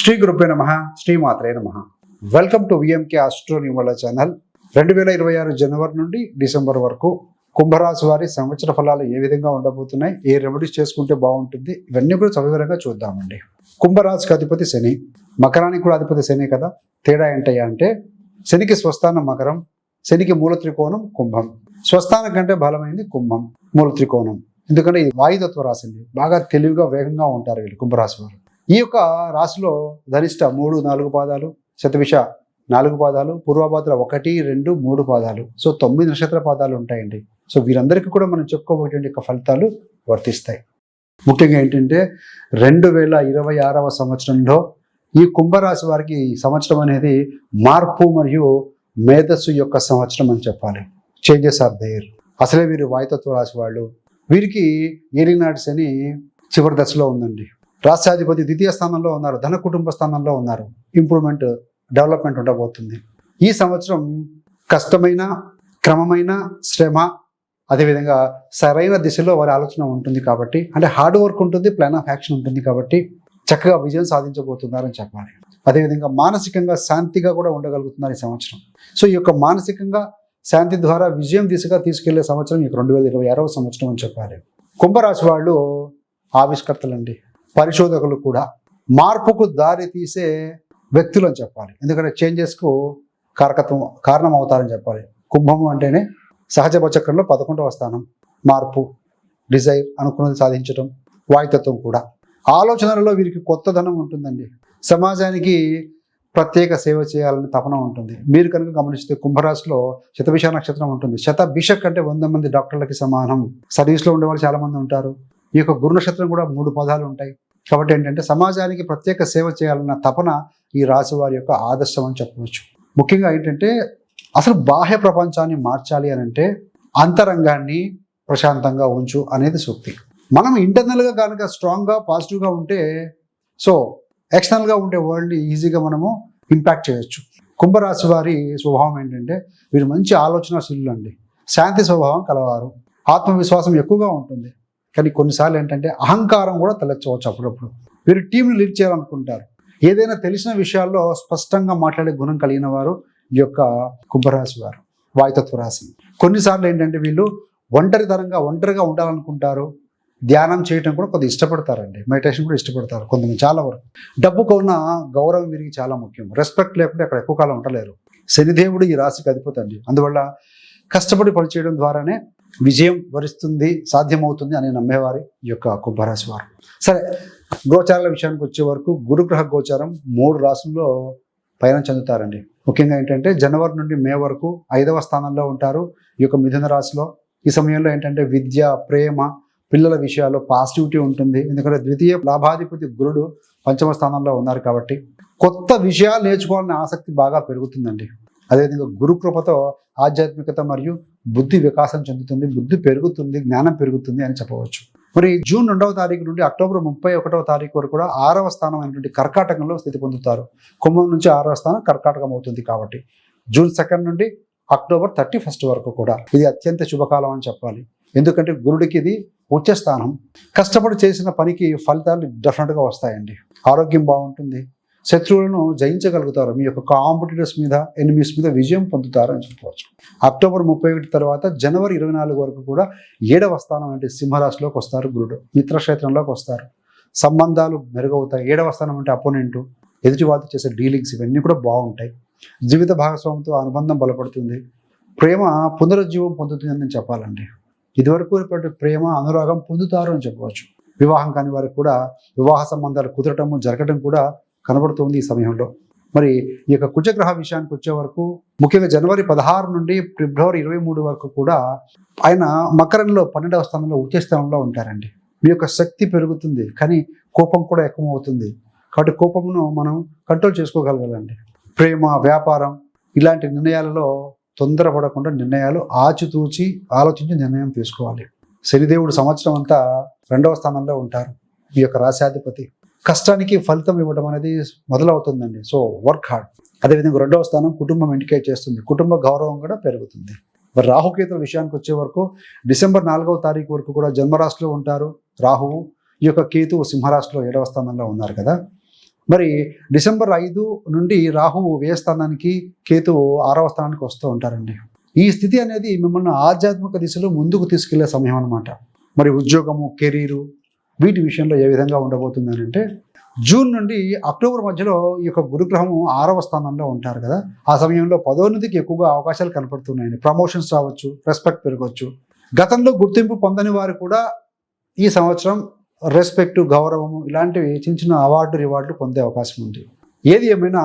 శ్రీ గురుపే నమ శ్రీమాత్రే నమ. వెల్కమ్ టు విఎంకే ఆస్ట్రో న్యూమల ఛానల్ రెండు వేల ఇరవై ఆరు జనవరి నుండి డిసెంబర్ వరకు కుంభరాశి వారి సంవత్సర ఫలాలు ఏ విధంగా ఉండబోతున్నాయి ఏ రెమెడీస్ చేసుకుంటే బాగుంటుంది ఇవన్నీ కూడా సవివరంగా చూద్దామండి. కుంభరాశికి అధిపతి శని మకరానికి కూడా అధిపతి శని కదా తేడా ఏంటయ్యా అంటే శనికి స్వస్థానం మకరం శనికి మూల త్రికోణం కుంభం. స్వస్థానం కంటే బలమైంది కుంభం మూల త్రికోణం. ఎందుకంటే ఇది వాయుతత్వ రాసింది బాగా తెలివిగా వేగంగా ఉంటారు వీళ్ళు కుంభరాశి వారు. ఈ యొక్క రాశిలో ధనిష్ట మూడు నాలుగు పాదాలు శతవిష నాలుగు పాదాలు పూర్వభాద్ర ఒకటి రెండు మూడు పాదాలు. సో తొమ్మిది నక్షత్ర పాదాలు ఉంటాయండి. సో వీరందరికీ కూడా మనం చెప్పుకోబోయేటువంటి యొక్క ఫలితాలు వర్తిస్తాయి. ముఖ్యంగా ఏంటంటే రెండు వేల ఇరవై ఆరవ సంవత్సరంలో ఈ కుంభరాశి వారికి సంవత్సరం అనేది మార్పు మరియు మేధస్సు యొక్క సంవత్సరం అని చెప్పాలి. Changes are there. అసలే వీరు వాయుతత్వ రాశి వాళ్ళు. వీరికి ఏలినాటి శని చివరి దశలో ఉందండి. రాష్ట్రాధిపతి ద్వితీయ స్థానంలో ఉన్నారు ధన కుటుంబ స్థానంలో ఉన్నారు. ఇంప్రూవ్మెంట్ డెవలప్మెంట్ ఉండబోతుంది. ఈ సంవత్సరం కష్టమైన క్రమమైన శ్రమ అదేవిధంగా సరైన దిశలో వారి ఆలోచన ఉంటుంది కాబట్టి అంటే హార్డ్ వర్క్ ఉంటుంది ప్లాన్ ఆఫ్ యాక్షన్ ఉంటుంది కాబట్టి చక్కగా విజయం సాధించబోతున్నారని చెప్పాలి. అదేవిధంగా మానసికంగా శాంతిగా కూడా ఉండగలుగుతున్నారు ఈ సంవత్సరం. సో ఈ యొక్క మానసికంగా శాంతి ద్వారా విజయం దిశగా తీసుకెళ్ళే సంవత్సరం ఈ రెండు వేల ఇరవై ఆరవ సంవత్సరం అని చెప్పాలి. కుంభరాశి వాళ్ళు ఆవిష్కర్తలండి. పరిశోధకులు కూడా మార్పుకు దారి తీసే వ్యక్తులు అని చెప్పాలి. ఎందుకంటే చేంజెస్కు కారకత్వం కారణం అవుతారని చెప్పాలి. కుంభము అంటేనే సహజ చక్రంలో పదకొండవ స్థానం. మార్పు డిజైర్ అనుకున్నది సాధించడం వాయుతత్వం కూడా. ఆలోచనలలో వీరికి కొత్తదనం ఉంటుందండి. సమాజానికి ప్రత్యేక సేవ చేయాలని తపన ఉంటుంది. మీరు కనుక గమనిస్తే కుంభరాశిలో శతభిష నక్షత్రం ఉంటుంది. శతభిషక్ అంటే వంద మంది డాక్టర్లకి సమానం. సర్వీస్లో ఉండేవాళ్ళు చాలామంది ఉంటారు. ఈ యొక్క గురు నక్షత్రం కూడా మూడు పదాలు ఉంటాయి. కాబట్టి ఏంటంటే సమాజానికి ప్రత్యేక సేవ చేయాలన్న తపన ఈ రాశి వారి యొక్క ఆదర్శం అని చెప్పవచ్చు. ముఖ్యంగా ఏంటంటే అసలు బాహ్య ప్రపంచాన్ని మార్చాలి అని అంటే అంతరంగాన్ని ప్రశాంతంగా ఉంచు అనేది సూక్తి. మనం ఇంటర్నల్గా కనుక స్ట్రాంగ్గా పాజిటివ్గా ఉంటే సో ఎక్స్టర్నల్గా ఉండే వరల్డ్ని ఈజీగా మనము ఇంపాక్ట్ చేయొచ్చు. కుంభరాశి వారి స్వభావం ఏంటంటే వీరు మంచి ఆలోచనశీలు అండి శాంతి స్వభావం కలవారు. ఆత్మవిశ్వాసం ఎక్కువగా ఉంటుంది. కానీ కొన్నిసార్లు ఏంటంటే అహంకారం కూడా తలెచ్చవచ్చు అప్పుడప్పుడు. వీరు టీంని లీడ్ చేయాలనుకుంటారు. ఏదైనా తెలిసిన విషయాల్లో స్పష్టంగా మాట్లాడే గుణం కలిగిన వారు ఈ యొక్క కుంభరాశి వారు వాయుతత్వ రాశి. కొన్నిసార్లు ఏంటంటే వీళ్ళు ఒంటరితనంగా ఒంటరిగా ఉండాలనుకుంటారు. ధ్యానం చేయటం కూడా కొద్దిగా ఇష్టపడతారండి. మెడిటేషన్ కూడా ఇష్టపడతారు కొంతమంది చాలా వరకు. డబ్బుకు ఉన్న గౌరవం వీరికి చాలా ముఖ్యం. రెస్పెక్ట్ లేకుండా అక్కడ ఎక్కువ కాలం ఉండలేరు. శనిదేవుడు ఈ రాశికి అధిపతి అండి. అందువల్ల కష్టపడి పనిచేయడం ద్వారానే విజయం వరిస్తుంది సాధ్యమవుతుంది అని నమ్మేవారి ఈ యొక్క కుంభరాశి వారు. సరే గోచారాల విషయానికి వచ్చే వరకు గురుగ్రహ గోచారం మూడు రాసుల్లో పయనం చెందుతారండి. ముఖ్యంగా ఏంటంటే జనవరి నుండి మే వరకు ఐదవ స్థానంలో ఉంటారు ఈ యొక్క మిథున రాశిలో. ఈ సమయంలో ఏంటంటే విద్య ప్రేమ పిల్లల విషయాల్లో పాజిటివిటీ ఉంటుంది. ఎందుకంటే ద్వితీయ లాభాధిపతి గురుడు పంచమ స్థానంలో ఉన్నారు కాబట్టి కొత్త విషయాలు నేర్చుకోవాలనే ఆసక్తి బాగా పెరుగుతుందండి. అదేవిధంగా గురుకృపతో ఆధ్యాత్మికత మరియు బుద్ధి వికాసం చెందుతుంది బుద్ధి పెరుగుతుంది జ్ఞానం పెరుగుతుంది అని చెప్పవచ్చు. మరి జూన్ రెండవ తారీఖు నుండి అక్టోబర్ ముప్పై ఒకటవ తారీఖు వరకు కూడా ఆరవ స్థానం అయినటువంటి కర్కాటకంలో స్థితి పొందుతారు. కుంభం నుంచి ఆరవ స్థానం కర్కాటకం అవుతుంది కాబట్టి. జూన్ సెకండ్ నుండి అక్టోబర్ థర్టీ ఫస్ట్ వరకు కూడా ఇది అత్యంత శుభకాలం అని చెప్పాలి. ఎందుకంటే గురుడికి ఇది ఉచ్చ స్థానం కష్టపడి చేసిన పనికి ఫలితాలు డెఫినెట్గా వస్తాయండి. ఆరోగ్యం బాగుంటుంది. శత్రువులను జయించగలుగుతారు. మీ యొక్క కాంపిటేటర్స్ మీద ఎనిమిస్ మీద విజయం పొందుతారు అని చెప్పవచ్చు అక్టోబర్ ముప్పై ఒకటి తర్వాత జనవరి ఇరవై నాలుగు వరకు కూడా ఏడవ స్థానం అంటే సింహరాశిలోకి వస్తారు గురుడు. మిత్రక్షేత్రంలోకి వస్తారు. సంబంధాలు మెరుగవుతాయి. ఏడవ స్థానం అంటే అపోనెంటు ఎదుటి వాళ్ళతో చేసే డీలింగ్స్ ఇవన్నీ కూడా బాగుంటాయి. జీవిత భాగస్వామితో అనుబంధం బలపడుతుంది. ప్రేమ పునరుజ్జీవం పొందుతుంది అని చెప్పాలండి. ఇదివరకు ప్రేమ అనురాగం పొందుతారు అని చెప్పవచ్చు. వివాహం కాని వారికి కూడా వివాహ సంబంధాలు కుదరటము జరగటం కూడా కనబడుతుంది ఈ సమయంలో. మరి ఈ యొక్క కుజగ్రహ విషయానికి వచ్చే వరకు ముఖ్యంగా జనవరి పదహారు నుండి ఫిబ్రవరి ఇరవై మూడు వరకు కూడా ఆయన మకరంలో పన్నెండవ స్థానంలో ఉచ్చ స్థానంలో ఉంటారండి. మీ యొక్క శక్తి పెరుగుతుంది కానీ కోపం కూడా ఎక్కువ అవుతుంది కాబట్టి కోపమును మనం కంట్రోల్ చేసుకోగలగాలండి. ప్రేమ వ్యాపారం ఇలాంటి నిర్ణయాలలో తొందరపడకుండా నిర్ణయాలు ఆచితూచి ఆలోచించి నిర్ణయం తీసుకోవాలి. శనిదేవుడు సంవత్సరం అంతా రెండవ స్థానంలో ఉంటారు. మీ యొక్క రాశాధిపతి కష్టానికి ఫలితం ఇవ్వడం అనేది మొదలవుతుందండి. సో వర్క్ హార్డ్ అదేవిధంగా రెండవ స్థానం కుటుంబం ఇండికేట్ చేస్తుంది. కుటుంబ గౌరవం కూడా పెరుగుతుంది. మరి రాహుకేతుల విషయానికి వచ్చే వరకు డిసెంబర్ నాలుగవ తారీఖు వరకు కూడా జన్మరాశిలో ఉంటారు రాహువు. ఈ యొక్క కేతువు సింహరాశిలో ఏడవ స్థానంలో ఉన్నారు కదా. మరి డిసెంబర్ ఐదు నుండి రాహువు వ్యయ స్థానానికి కేతువు ఆరవ స్థానానికి వస్తూ ఉంటారండి. ఈ స్థితి అనేది మిమ్మల్ని ఆధ్యాత్మిక దిశలో ముందుకు తీసుకెళ్ళే సమయం అన్నమాట. మరి ఉద్యోగము కెరీరు వీటి విషయంలో ఏ విధంగా ఉండబోతుంది అని అంటే జూన్ నుండి అక్టోబర్ మధ్యలో ఈ యొక్క గురుగ్రహము ఆరవ స్థానంలో ఉంటారు కదా. ఆ సమయంలో పదోన్నతికి ఎక్కువగా అవకాశాలు కనపడుతున్నాయండి. ప్రమోషన్స్ రావచ్చు రెస్పెక్ట్ పెరగవచ్చు గతంలో గుర్తింపు పొందని వారు కూడా ఈ సంవత్సరం రెస్పెక్ట్ గౌరవము ఇలాంటివి చిన్న చిన్న అవార్డు రివార్డులు పొందే అవకాశం ఉంది. ఏది ఏమైనా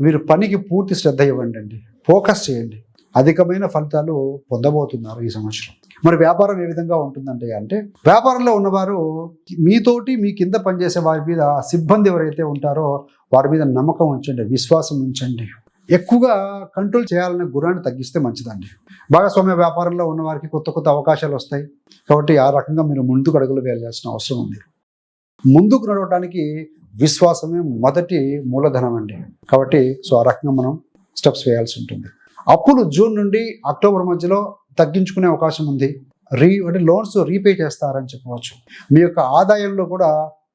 మీరు పనికి పూర్తి శ్రద్ధ ఇవ్వండి అండి. ఫోకస్ చేయండి. అధికమైన ఫలితాలు పొందబోతున్నారు ఈ సంవత్సరం. మరి వ్యాపారం ఏ విధంగా ఉంటుందంటే అంటే వ్యాపారంలో ఉన్నవారు మీతోటి మీ కింద పనిచేసే వారి మీద సిబ్బంది ఎవరైతే ఉంటారో వారి మీద నమ్మకం ఉంచండి విశ్వాసం ఉంచండి. ఎక్కువగా కంట్రోల్ చేయాలనే గురాన్ని తగ్గిస్తే మంచిదండి. భాగస్వామ్య వ్యాపారంలో ఉన్న వారికి కొత్త కొత్త అవకాశాలు వస్తాయి. కాబట్టి ఆ రకంగా మీరు ముందుకు అడుగులు వేయాల్సిన అవసరం ఉంది. ముందుకు నడవడానికి విశ్వాసమే మొదటి మూలధనం అండి కాబట్టి సో ఆ రకంగా మనం స్టెప్స్ వేయాల్సి ఉంటుంది. అప్పులు జూన్ నుండి అక్టోబర్ మధ్యలో తగ్గించుకునే అవకాశం ఉంది. రీ అంటే లోన్స్ రీపే చేస్తారని చెప్పవచ్చు. మీ యొక్క ఆదాయంలో కూడా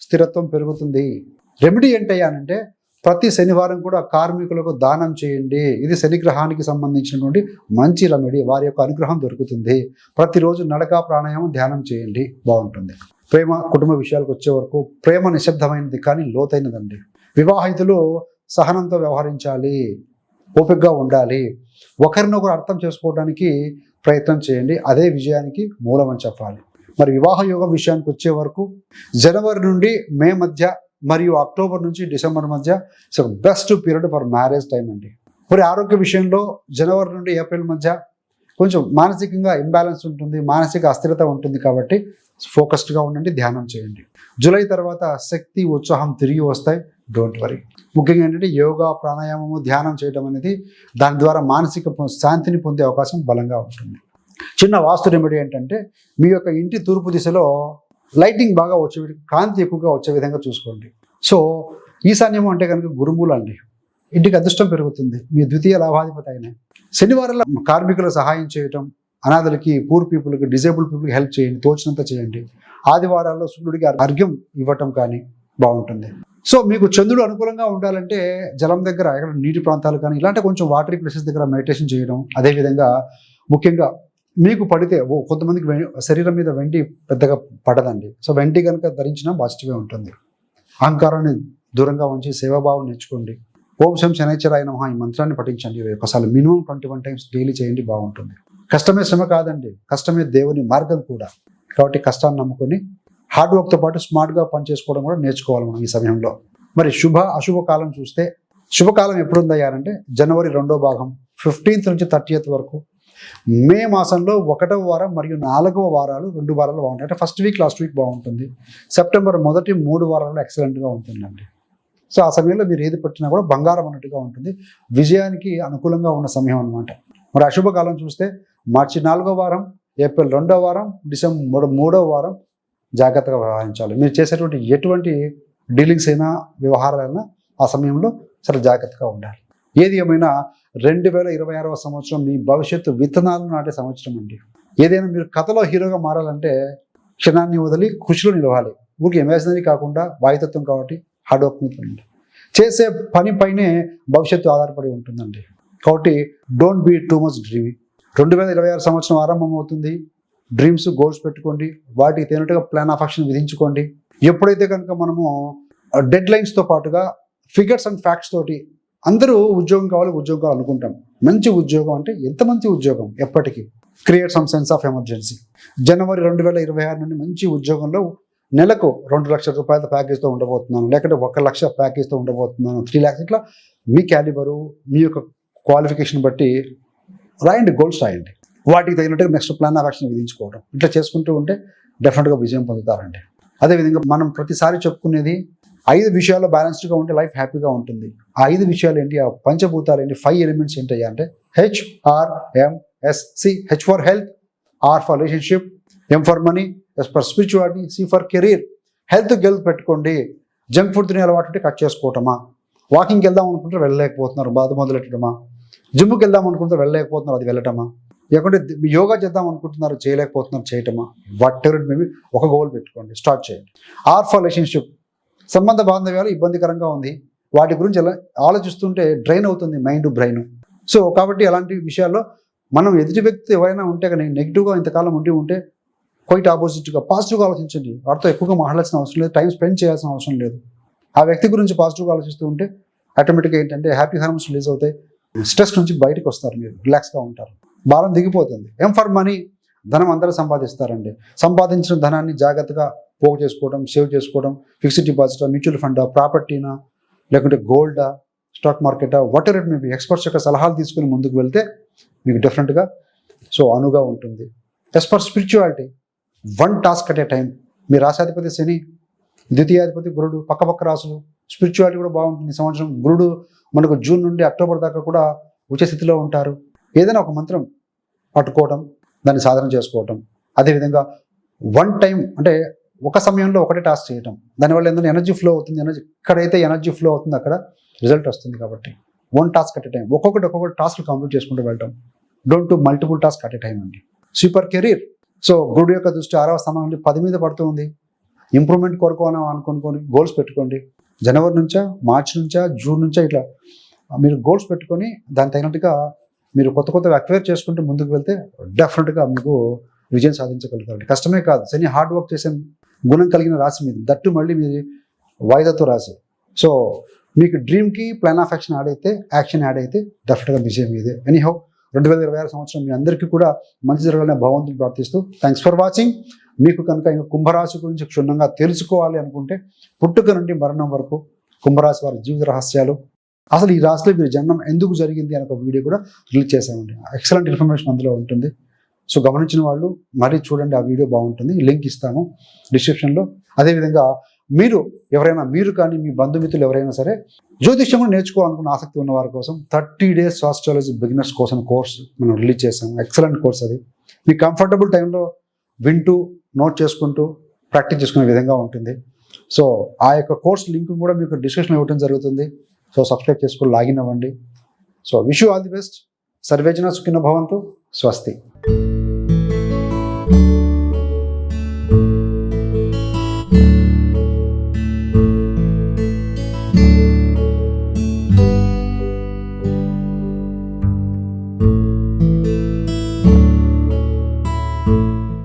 స్థిరత్వం పెరుగుతుంది. రెమెడీ ఏంటయ్యానంటే ప్రతి శనివారం కూడా కార్మికులకు దానం చేయండి. ఇది శనిగ్రహానికి సంబంధించినటువంటి మంచి రెమెడీ. వారి యొక్క అనుగ్రహం దొరుకుతుంది. ప్రతిరోజు నడక ప్రాణాయామం ధ్యానం చేయండి. బాగుంటుంది. ప్రేమ కుటుంబ విషయాలకు వచ్చే వరకు ప్రేమ నిశ్శబ్దమైనది కానీ లోతైనదండి. వివాహితులు సహనంతో వ్యవహరించాలి. ఓపికగా ఉండాలి. ఒకరినొకరు అర్థం చేసుకోవడానికి ప్రయత్నం చేయండి. అదే విజయానికి మూలం అని చెప్పాలి. మరి వివాహ యోగం విషయానికి వచ్చే వరకు జనవరి నుండి మే మధ్య మరియు అక్టోబర్ నుంచి డిసెంబర్ మధ్య it's best period for marriage time అండి. మరి ఆరోగ్య విషయంలో జనవరి నుండి ఏప్రిల్ మధ్య కొంచెం మానసికంగా ఇంబ్యాలెన్స్ ఉంటుంది మానసిక అస్థిరత ఉంటుంది కాబట్టి ఫోకస్డ్గా ఉండండి ధ్యానం చేయండి. జూలై తర్వాత శక్తి ఉత్సాహం తిరిగి వస్తాయి. డోంట్ వరీ ముఖ్యంగా ఏంటంటే యోగా ప్రాణాయామము ధ్యానం చేయడం అనేది దాని ద్వారా మానసిక శాంతిని పొందే అవకాశం బలంగా ఉంటుంది. చిన్న వాస్తు రెమెడీ ఏంటంటే మీ యొక్క ఇంటి తూర్పు దిశలో లైటింగ్ బాగా వచ్చే కాంతి ఎక్కువగా వచ్చే విధంగా చూసుకోండి. సో ఈశాన్యము అంటే కనుక గురుములు అండి. ఇంటికి అదృష్టం పెరుగుతుంది. మీ ద్వితీయ లాభాధిపతి అయిన శనివారంలో కార్మికులకు సహాయం చేయటం అనాథలకి పూర్ పీపుల్కి డిజేబుల్ పీపుల్కి హెల్ప్ చేయండి తోచినంత చేయండి. ఆదివారాల్లో సూర్యుడికి అర్ఘ్యం ఇవ్వటం కానీ బాగుంటుంది. సో మీకు చంద్రుడు అనుకూలంగా ఉండాలంటే జలం దగ్గర ఎక్కడ నీటి ప్రాంతాలు కానీ ఇలాంటి కొంచెం వాటరీ ప్లేసెస్ దగ్గర మెడిటేషన్ చేయడం అదేవిధంగా ముఖ్యంగా మీకు పడితే ఓ కొంతమందికి వె- శరీరం మీద వెండి పెద్దగా పడదండి. సో వెండి కనుక ధరించినా పాజిటివ్గా ఉంటుంది. అహంకారాన్ని దూరంగా ఉంచి సేవాభావం నేర్చుకోండి. ఓం శం శనైశ్వరాయ నమః ఈ మంత్రాన్ని పఠించండి. ఇరవై minimum twenty one times daily చేయండి బాగుంటుంది. కష్టమే శ్రమ కాదండి. కష్టమే దేవుని మార్గం కూడా. కాబట్టి కష్టాన్ని నమ్ముకొని హార్డ్ వర్క్తో పాటు స్మార్ట్గా పనిచేసుకోవడం కూడా నేర్చుకోవాలి మనం ఈ సమయంలో. మరి శుభ అశుభ కాలం చూస్తే శుభకాలం ఎప్పుడుందయ్యారంటే జనవరి రెండో భాగం ఫిఫ్టీన్త్ నుంచి థర్టీయత్ వరకు. మే మాసంలో ఒకటవ వారం మరియు నాలుగవ వారాలు రెండు వారాలు బాగుంటాయి. అంటే ఫస్ట్ వీక్ లాస్ట్ వీక్ బాగుంటుంది. సెప్టెంబర్ మొదటి మూడు వారాలు ఎక్సలెంట్గా ఉంటుందండి. సో ఆ సమయంలో మీరు ఏది పెట్టినా కూడా బంగారం అన్నట్టుగా ఉంటుంది. విజయానికి అనుకూలంగా ఉన్న సమయం అన్నమాట. మరి అశుభ కాలం చూస్తే మార్చి నాలుగో వారం ఏప్రిల్ రెండో వారం డిసెంబర్ మూడో వారం జాగ్రత్తగా వ్యవహరించాలి. మీరు చేసేటువంటి ఎటువంటి డీలింగ్స్ అయినా వ్యవహారాలైనా ఆ సమయంలో చాలా జాగ్రత్తగా ఉండాలి. ఏది ఏమైనా రెండు వేల ఇరవై ఆరవ సంవత్సరం మీ భవిష్యత్తు విత్తనాలు నాటే సంవత్సరం అండి. ఏదైనా మీరు కథలో హీరోగా మారాలంటే క్షణాన్ని వదిలి కృషిలో నిలవాలి. ఊరికి ఇమాజినరీ కాకుండా వాయుతత్వం కాబట్టి హార్డ్ వర్క్ మీద చేసే పనిపైనే భవిష్యత్తు ఆధారపడి ఉంటుందండి. కాబట్టి don't be too much dreaming రెండు వేల ఇరవై ఆరు సంవత్సరం ఆరంభం అవుతుంది డ్రీమ్స్ గోల్స్ పెట్టుకోండి. వాటికి తగినట్టుగా ప్లాన్ ఆఫ్ యాక్షన్ విధించుకోండి. ఎప్పుడైతే కనుక మనము డెడ్ లైన్స్తో పాటుగా ఫిగర్స్ అండ్ ఫ్యాక్ట్స్ తోటి అందరూ ఉద్యోగం కావాలి ఉద్యోగం కావాలి అనుకుంటాం. మంచి ఉద్యోగం అంటే ఎంత మంచి ఉద్యోగం ఎప్పటికీ? Create some sense of emergency. జనవరి రెండు వేల ఇరవై ఆరు నుండి మంచి ఉద్యోగంలో నెలకు రెండు లక్షల రూపాయల ప్యాకేజ్తో ఉండబోతున్నాను. లేకపోతే ఒక లక్ష ప్యాకేజ్తో ఉండబోతున్నాను. త్రీ ల్యాక్స్ ఇట్లా మీ క్యాలిబరు మీ యొక్క క్వాలిఫికేషన్ బట్టి రాయండి గోల్స్ రాయండి. వాటికి తగినట్టుగా నెక్స్ట్ ప్లాన్ ఆఫ్ యాక్షన్ విధించుకోవడం. ఇట్లా చేసుకుంటూ ఉంటే డెఫినెట్గా విజయం పొందుతారండి. అదేవిధంగా మనం ప్రతిసారి చెప్పుకునేది ఐదు విషయాల్లో బ్యాలెన్స్డ్గా ఉంటే లైఫ్ హ్యాపీగా ఉంటుంది. ఆ ఐదు విషయాలు ఏంటి? ఆ పంచభూతాలు ఏంటి? ఫైవ్ ఎలిమెంట్స్ ఏంటయ్యా అంటే H R M S C H for health R for relationship M for money S for spirituality C for career health గెల్త్ పెట్టుకోండి. జంక్ ఫుడ్ తినే అలవాటు ఉంటే కట్ చేసుకోవటమా? వాకింగ్కి వెళ్దాం అనుకుంటే వెళ్ళలేకపోతున్నారు బాధ మొదలెట్టడమా? జిమ్కి వెళ్దాం అనుకుంటే వెళ్ళలేకపోతున్నారు అది వెళ్ళటమా? లేకుంటే యోగా చేద్దాం అనుకుంటున్నారు చేయలేకపోతున్నారు చేయటమా? వాట్ ఎవర్ మేబీ ఒక గోల్ పెట్టుకోండి స్టార్ట్ చేయండి. ఆర్ ఫర్ రిలేషన్షిప్ సంబంధ బాంధవ్యాలు ఇబ్బందికరంగా ఉంది. వాటి గురించి ఎలా ఆలోచిస్తుంటే డ్రైన్ అవుతుంది మైండ్ బ్రెయిన్ సో కాబట్టి అలాంటి విషయాల్లో మనం ఎదుటి వ్యక్తి ఎవరైనా ఉంటే కానీ నెగిటివ్గా ఇంతకాలం ఉండి ఉంటే క్వైట్ ఆపోజిట్గా పాజిటివ్గా ఆలోచించండి. వాటితో ఎక్కువగా మాట్లాడాల్సిన అవసరం లేదు టైం స్పెండ్ చేయాల్సిన అవసరం లేదు. ఆ వ్యక్తి గురించి పాజిటివ్గా ఆలోచిస్తూ ఉంటే ఆటోమేటిక్గా ఏంటంటే హ్యాపీ హార్మోన్స్ రిలీజ్ అవుతాయి. స్ట్రెస్ నుంచి బయటకు వస్తారు మీరు రిలాక్స్గా ఉంటారు. భారం దిగిపోతుంది. ఏం ఫర్ మనీ? ధనం అందరూ సంపాదిస్తారండి. సంపాదించిన ధనాన్ని జాగ్రత్తగా పోగు చేసుకోవడం సేవ్ చేసుకోవడం ఫిక్స్డ్ డిపాజిట్ మ్యూచువల్ ఫండా ప్రాపర్టీనా లేకుంటే గోల్డా స్టాక్ మార్కెటా వాట్ ఎవర్ ఇట్ ఎక్స్పర్ట్స్ యొక్క సలహాలు తీసుకుని ముందుకు వెళ్తే మీకు డిఫరెంట్గా సో అనుగా ఉంటుంది. S for spirituality one task at a time మీ రాశాధిపతి శని ద్వితీయాధిపతి గురుడు పక్కపక్క రాసులు స్పిరిచువాలిటీ కూడా బాగుంటుంది. సంవత్సరం గురుడు మనకు జూన్ నుండి అక్టోబర్ దాకా కూడా ఉచిత స్థితిలో ఉంటారు. ఏదైనా ఒక మంత్రం పట్టుకోవటం దాన్ని సాధన చేసుకోవటం. అదేవిధంగా వన్ టైం అంటే ఒక సమయంలో ఒకటే టాస్క్ చేయటం. దానివల్ల ఏంటంటే ఎనర్జీ ఫ్లో అవుతుంది ఎనర్జీ ఎక్కడైతే ఎనర్జీ ఫ్లో అవుతుందో అక్కడ రిజల్ట్ వస్తుంది కాబట్టి. One task at a time ఒక్కొక్కటి ఒక్కొక్కటి టాస్క్ కంప్లీట్ చేసుకుంటూ వెళ్ళటం. Don't to multiple task at a time అండి. సూపర్ కెరీర్ సో గురుడు యొక్క దృష్టి ఆరవ స్థానం నుండి పది మీద పడుతుంది ఇంప్రూవ్మెంట్ కొరకు అని గోల్స్ పెట్టుకోండి. జనవరి నుంచా మార్చి నుంచా జూన్ నుంచా ఇట్లా మీరు గోల్స్ పెట్టుకొని దాని తగినట్టుగా మీరు కొత్త కొత్తగా అక్వైర్ చేసుకుంటూ ముందుకు వెళ్తే డెఫినెట్గా మీకు విజయం సాధించగలుగుతారు కష్టమే కాదు. శని హార్డ్ వర్క్ చేసే గుణం కలిగిన రాశి మీది. దట్టు మళ్ళీ మీది వాయిదాతో రాశి. సో మీకు డ్రీమ్కి ప్లాన్ ఆఫ్ యాక్షన్ యాడ్ అయితే యాక్షన్ యాడ్ అయితే డెఫినెట్గా విజయం మీదే. ఎనీహో రెండు వేల ఇరవై ఆరు సంవత్సరం మీ అందరికీ కూడా మంచి జరగాలని భగవంతుని ప్రార్థిస్తూ థ్యాంక్స్ ఫర్ వాచింగ్ మీకు కనుక ఇంకా కుంభరాశి గురించి క్షుణ్ణంగా తెలుసుకోవాలి అనుకుంటే పుట్టుక నుండి మరణం వరకు కుంభరాశి వారి జీవిత రహస్యాలు అసలు ఈ రాశిలో వీరి జన్మం ఎందుకు జరిగింది అని ఒక వీడియో కూడా రిలీజ్ చేశామండి. ఎక్సలెంట్ ఇన్ఫర్మేషన్ అందులో ఉంటుంది. సో గమనించిన వాళ్ళు మరీ చూడండి ఆ వీడియో బాగుంటుంది. లింక్ ఇస్తాము డిస్క్రిప్షన్లో. అదేవిధంగా మీరు ఎవరైనా మీరు కానీ మీ బంధుమిత్రులు ఎవరైనా సరే జ్యోతిష్యం నేర్చుకోవాలనుకున్న ఆసక్తి ఉన్న వారి కోసం థర్టీ డేస్ ఆస్ట్రాలజీ బిగినర్స్ కోసం కోర్స్ మనం రిలీజ్ చేసాము ఎక్సలెంట్ కోర్స్ అది. మీ కంఫర్టబుల్ టైంలో వింటూ నోట్ చేసుకుంటూ ప్రాక్టీస్ చేసుకునే విధంగా ఉంటుంది. సో ఆ యొక్క కోర్స్ లింక్ కూడా మీకు డిస్క్రిప్షన్లో ఇవ్వడం జరుగుతుంది. సో సబ్స్క్రైబ్ చేసుకుని లాగిన్ అవ్వండి. So wish all the best. సర్వేజన సుఖిన భవంతు. స్వస్తి.